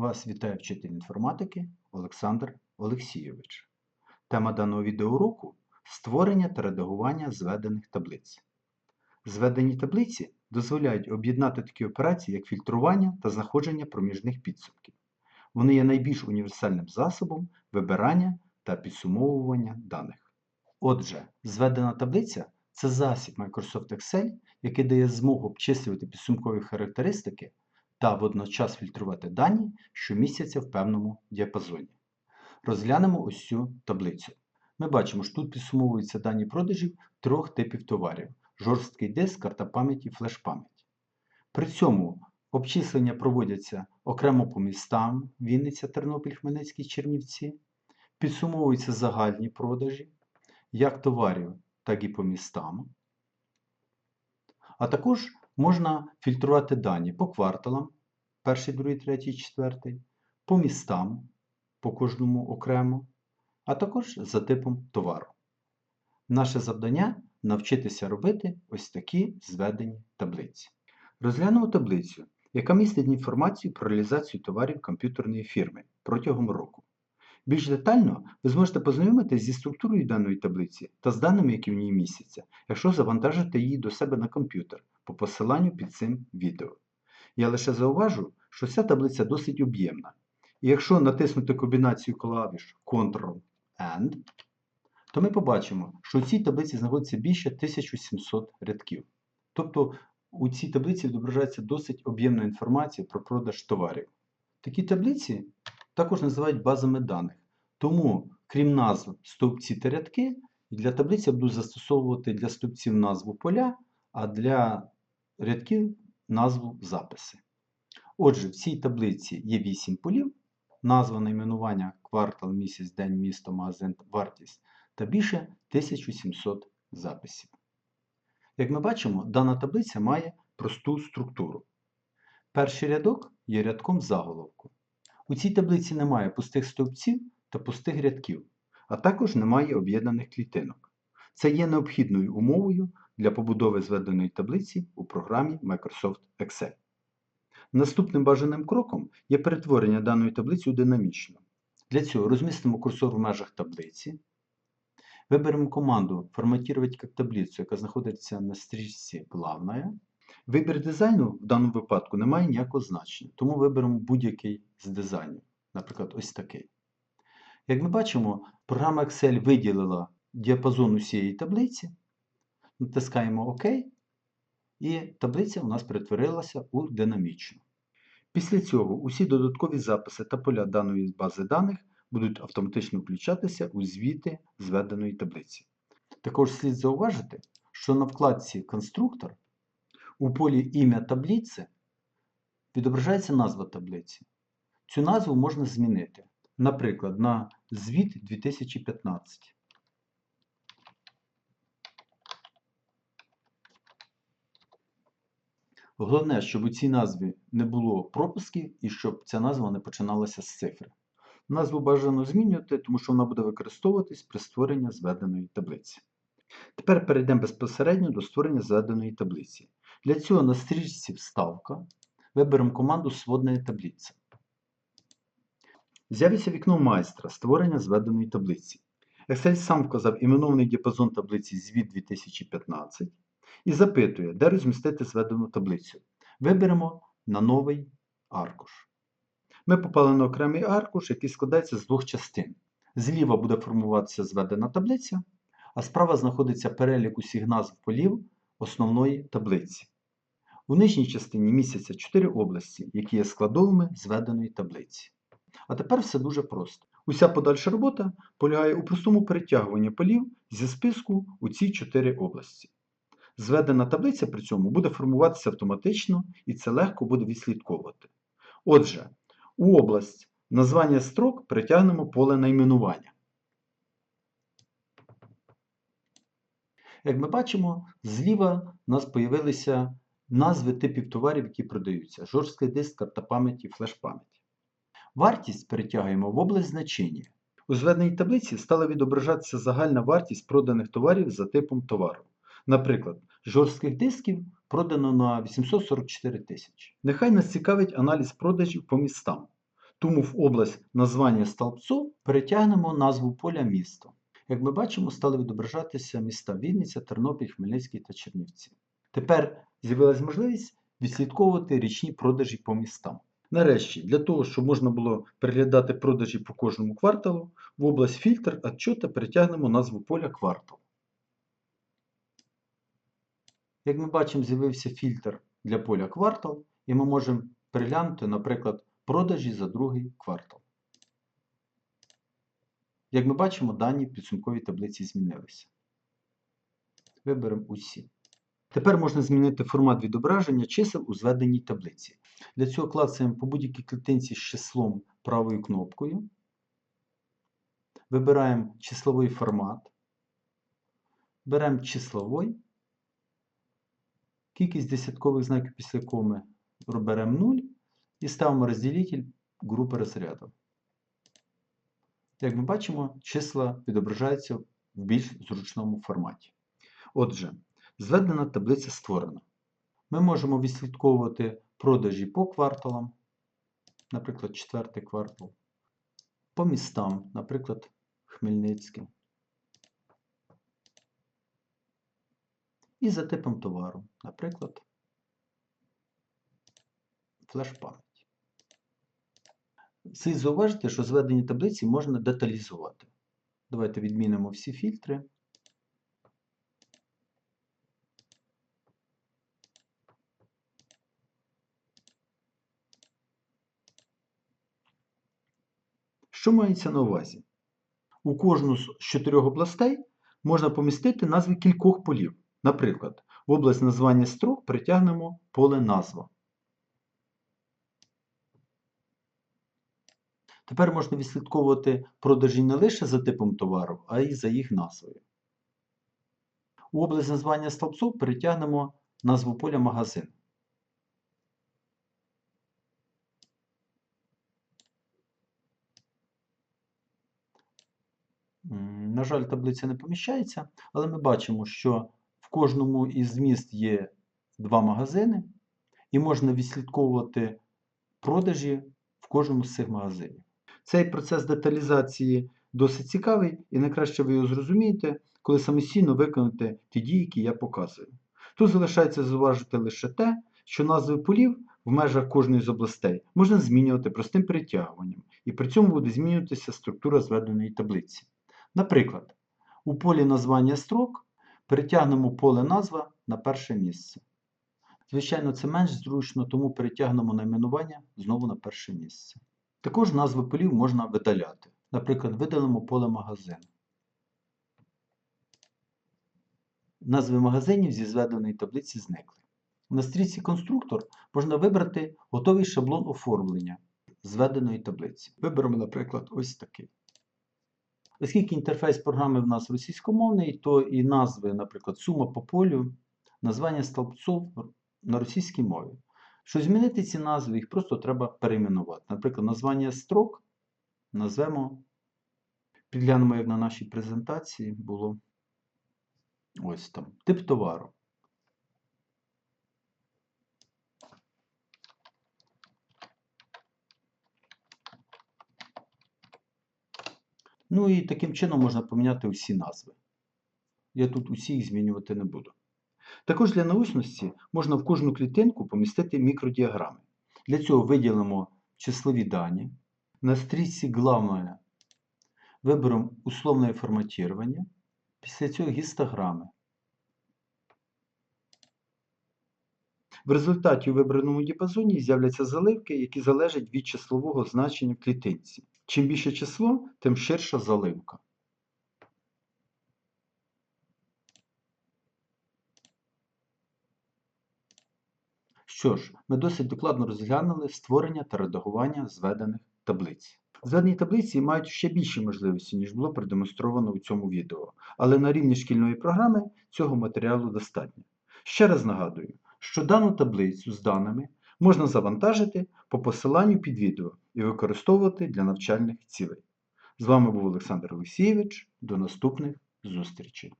Вас вітає вчитель інформатики Олександр Олексійович. Тема даного відеоуроку – створення та редагування зведених таблиць. Зведені таблиці дозволяють об'єднати такі операції, як фільтрування та знаходження проміжних підсумків. Вони є найбільш універсальним засобом вибирання та підсумовування даних. Отже, зведена таблиця – це засіб Microsoft Excel, який дає змогу обчислювати підсумкові характеристики та водночас фільтрувати дані, що містяться в певному діапазоні. Розглянемо ось цю таблицю. Ми бачимо, що тут підсумовуються дані продажів трьох типів товарів: жорсткий диск, карта пам'яті, флеш-пам'ять. При цьому обчислення проводяться окремо по містам Вінниця, Тернопіль, Хмельницький, Чернівці. Підсумовуються загальні продажі як товарів, так і по містам. А також можна фільтрувати дані по кварталам, перший, другий, третій, четвертий, по містам, по кожному окремо, а також за типом товару. Наше завдання навчитися робити ось такі зведені таблиці. Розглянемо таблицю, яка містить інформацію про реалізацію товарів комп'ютерної фірми протягом року. Більш детально ви зможете познайомитися зі структурою даної таблиці та з даними, які в ній містяться, якщо завантажите її до себе на комп'ютер по посиланню під цим відео. Я лише зауважу, що ця таблиця досить об'ємна. І якщо натиснути комбінацію клавіш Ctrl-End, то ми побачимо, що у цій таблиці знаходиться більше 1700 рядків. Тобто у цій таблиці відображається досить об'ємна інформація про продаж товарів. Такі таблиці також називають базами даних. Тому, крім назв стовпці та рядки, для таблиці я буду застосовувати для стовпців назву поля, а для рядків назву записи. Отже, в цій таблиці є 8 полів, назва найменування квартал, місяць, день, місто, магазин, вартість та більше 1700 записів. Як ми бачимо, дана таблиця має просту структуру. Перший рядок є рядком заголовку. У цій таблиці немає пустих стовпців та пустих рядків, а також немає об'єднаних клітинок. Це є необхідною умовою для побудови зведеної таблиці у програмі Microsoft Excel. Наступним бажаним кроком є перетворення даної таблиці у динамічну. Для цього розмістимо курсор в межах таблиці. Виберемо команду «Форматировать як таблицю», яка знаходиться на стрічці «Главная». Вибір дизайну в даному випадку не має ніякого значення, тому виберемо будь-який з дизайнів, наприклад, ось такий. Як ми бачимо, програма Excel виділила діапазон усієї таблиці, натискаємо ОК, і таблиця у нас перетворилася у динамічну. Після цього усі додаткові записи та поля даної бази даних будуть автоматично включатися у звіти зведеної таблиці. Також слід зауважити, що на вкладці Конструктор у полі ім'я таблиці відображається назва таблиці. Цю назву можна змінити, наприклад, на звіт 2015. Головне, щоб у цій назві не було пропусків і щоб ця назва не починалася з цифри. Назву бажано змінювати, тому що вона буде використовуватись при створенні зведеної таблиці. Тепер перейдемо безпосередньо до створення зведеної таблиці. Для цього на стрічці Вставка виберемо команду Сводна таблиця. З'явиться вікно майстра створення зведеної таблиці. Excel сам вказав іменований діапазон таблиці звіт 2015 і запитує, де розмістити зведену таблицю. Виберемо на новий аркуш. Ми попали на окремий аркуш, який складається з двох частин. Зліва буде формуватися зведена таблиця, а справа знаходиться перелік усіх назв полів основної таблиці. У нижній частині містяться 4 області, які є складовими зведеної таблиці. А тепер все дуже просто. Уся подальша робота полягає у простому перетягуванні полів зі списку у ці 4 області. Зведена таблиця при цьому буде формуватися автоматично і це легко буде відслідковувати. Отже, у область названня строк перетягнемо поле найменування. Як ми бачимо, зліва у нас з'явилися назви типів товарів, які продаються: жорсткий диск, карта пам'яті, флеш-пам'ять. Вартість перетягуємо в область значення. У зведеній таблиці стала відображатися загальна вартість проданих товарів за типом товару. Наприклад, жорстких дисків продано на 844 тисячі. Нехай нас цікавить аналіз продажів по містам. Тому в область названня столбців перетягнемо назву поля місто. Як ми бачимо, стали відображатися міста Вінниця, Тернопіль, Хмельницький та Чернівці. Тепер з'явилась можливість відслідковувати річні продажі по містам. Нарешті, для того, щоб можна було переглядати продажі по кожному кварталу, в область фільтр отчета перетягнемо назву поля квартал. Як ми бачимо, з'явився фільтр для поля квартал, і ми можемо переглянути, наприклад, продажі за другий квартал. Як ми бачимо, дані в підсумковій таблиці змінилися. Виберемо усі. Тепер можна змінити формат відображення чисел у зведеній таблиці. Для цього клацаємо по будь-якій клітинці з числом правою кнопкою. Вибираємо числовий формат. Беремо числовий. Кількість десяткових знаків після коми беремо 0 і ставимо розділитель групи розряду. Як ми бачимо, числа відображаються в більш зручному форматі. Отже, зведена таблиця створена. Ми можемо відслідковувати продажі по кварталам, наприклад, четвертий квартал, по містам, наприклад, Хмельницький. І за типом товару, наприклад, флеш-пам'ять. Слід зауважити, що зведені таблиці можна деталізувати. Давайте відмінимо всі фільтри. Що мається на увазі? У кожну з чотирьох областей можна помістити назви кількох полів. Наприклад, в область названня строк притягнемо поле назва. Тепер можна відслідковувати продажі не лише за типом товару, а й за їх назвою. У область названня столбців перетягнемо назву поля магазин. На жаль, таблиця не поміщається, але ми бачимо, що кожному із міст є два магазини, і можна відслідковувати продажі в кожному з цих магазинів. Цей процес деталізації досить цікавий, і найкраще ви його зрозумієте, коли самостійно виконаєте ті дії, які я показую. Тут залишається зауважити лише те, що назви полів в межах кожної з областей можна змінювати простим перетягуванням, і при цьому буде змінюватися структура зведеної таблиці. Наприклад, у полі названня строк перетягнемо поле назва на перше місце. Звичайно, це менш зручно, тому перетягнемо найменування знову на перше місце. Також назви полів можна видаляти. Наприклад, видалимо поле магазин. Назви магазинів зі зведеної таблиці зникли. На стрічці конструктор можна вибрати готовий шаблон оформлення зведеної таблиці. Виберемо, наприклад, ось такий. Оскільки інтерфейс програми в нас російськомовний, то і назви, наприклад, сума по полю, названня столбців на російській мові. Щоб змінити ці назви, їх просто треба перейменувати. Наприклад, названня строк назвемо, підглянемо, як на нашій презентації було ось там, тип товару. Ну і таким чином можна поміняти усі назви. Я тут усі їх змінювати не буду. Також для научності можна в кожну клітинку помістити мікродіаграми. Для цього виділимо числові дані. На стрічці главное виберемо условне форматування. Після цього гістограми. В результаті у вибраному діапазоні з'являться заливки, які залежать від числового значення в клітинці. Чим більше число, тим ширша заливка. Що ж, ми досить докладно розглянули створення та редагування зведених таблиць. Зведені таблиці мають ще більші можливості, ніж було продемонстровано у цьому відео, але на рівні шкільної програми цього матеріалу достатньо. Ще раз нагадую, що дану таблицю з даними можна завантажити по посиланню під відео і використовувати для навчальних цілей. З вами був Олександр Олексійович. До наступних зустрічей!